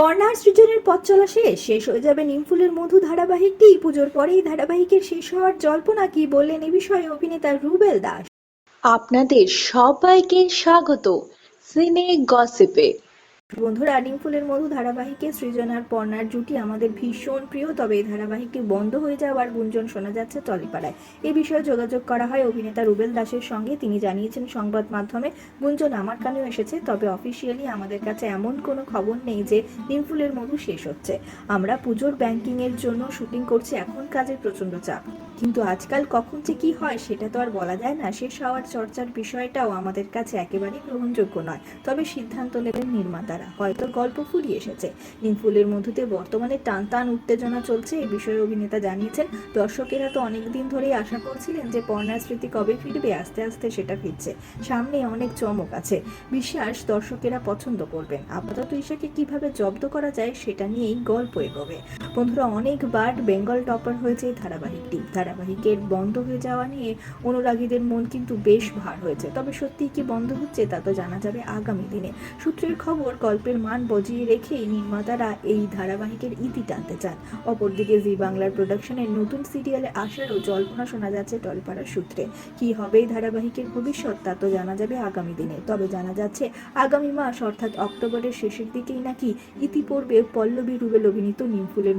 পর্ণার সৃজনের পথ চলা শেষ। শেষ হয়ে যাবে নিমফুলের মধু ধারাবাহিকটি। পুজোর পরেই ধারাবাহিকের শেষ হওয়ার জল্পনা কি বললেন এ বিষয়ে অভিনেতা রুবেল দাস। আপনাদের সবাইকে স্বাগত। সিনে গসিপে। বন্ধুরা নিমফুলের মধু ধারাবাহিকে সৃজন আর পর্ণার জুটি আমাদের ভীষণ প্রিয়, তবে এই ধারাবাহিকটি বন্ধ হয়ে যাওয়ার গুঞ্জন শোনা যাচ্ছে টলিপাড়ায়। এ বিষয়ে যোগাযোগ করা হয় অভিনেতা রুবেল দাসের সঙ্গে। তিনি জানিয়েছেন, সংবাদ মাধ্যমে গুঞ্জন আমার কানেও এসেছে, তবে অফিসিয়ালি আমাদের কাছে এমন কোনো খবর নেই যে নিমফুলের মধু শেষ হচ্ছে। আমরা পুজোর ব্যাংকিং এর জন্য শুটিং করছি, এখন কাজের প্রচণ্ড চাপ। কিন্তু আজকাল কখন যে কি হয়, সেটা তো আর বলা যায় না। শেষ হওয়ার চর্চার বিষয়টাও আমাদের কাছে একেবারেই গ্রহণযোগ্য নয়, তবে সিদ্ধান্ত নেবেন নির্মাতারা। হয়তো গল্প ফুরিয়ে এসেছে। নিমফুলের মধ্যে বর্তমানে টান টান উত্তেজনা চলছে, এ বিষয়ে অভিনেতা জানিয়েছেন, দর্শকেরা তো অনেকদিন ধরেই আশা করছিলেন যে পর্ণার স্মৃতি কবে ফিরবে, আস্তে আস্তে সেটা ফিরছে। সামনে অনেক চমক আছে। বিশ্বাস দর্শকেরা পছন্দ করবেন। আপাতত ঈশাকে কীভাবে জব্দ করা যায়, সেটা নিয়েই গল্প এগোবে। বন্ধুরা, অনেকবার বেঙ্গল টপার হয়েছে এই ধারাবাহিকটি। ধারাবাহিকের বন্ধ হয়ে যাওয়া নিয়ে অনুরাগীদের মন কিন্তু বেশ ভার হয়েছে। তবে সত্যি কি বন্ধ হচ্ছে তা তো জানা যাবে আগামী দিনে। সূত্রের খবর, গল্পের মান বজিয়ে রেখেই নির্মাতারা এই ধারাবাহিকের ইতি টানতে চান। অপরদিকে, জি বাংলার প্রোডাকশনের নতুন সিরিয়ালে আসারও জল্পনা শোনা যাচ্ছে টলপাড়ার সূত্রে। কি হবে এই ধারাবাহিকের ভবিষ্যৎ তা তো জানা যাবে আগামী দিনে। তবে জানা যাচ্ছে, আগামী মাস অর্থাৎ অক্টোবরের শেষের দিকেই নাকি ইতিপূর্বে পল্লবী রুবেল অভিনীত নিমফুলের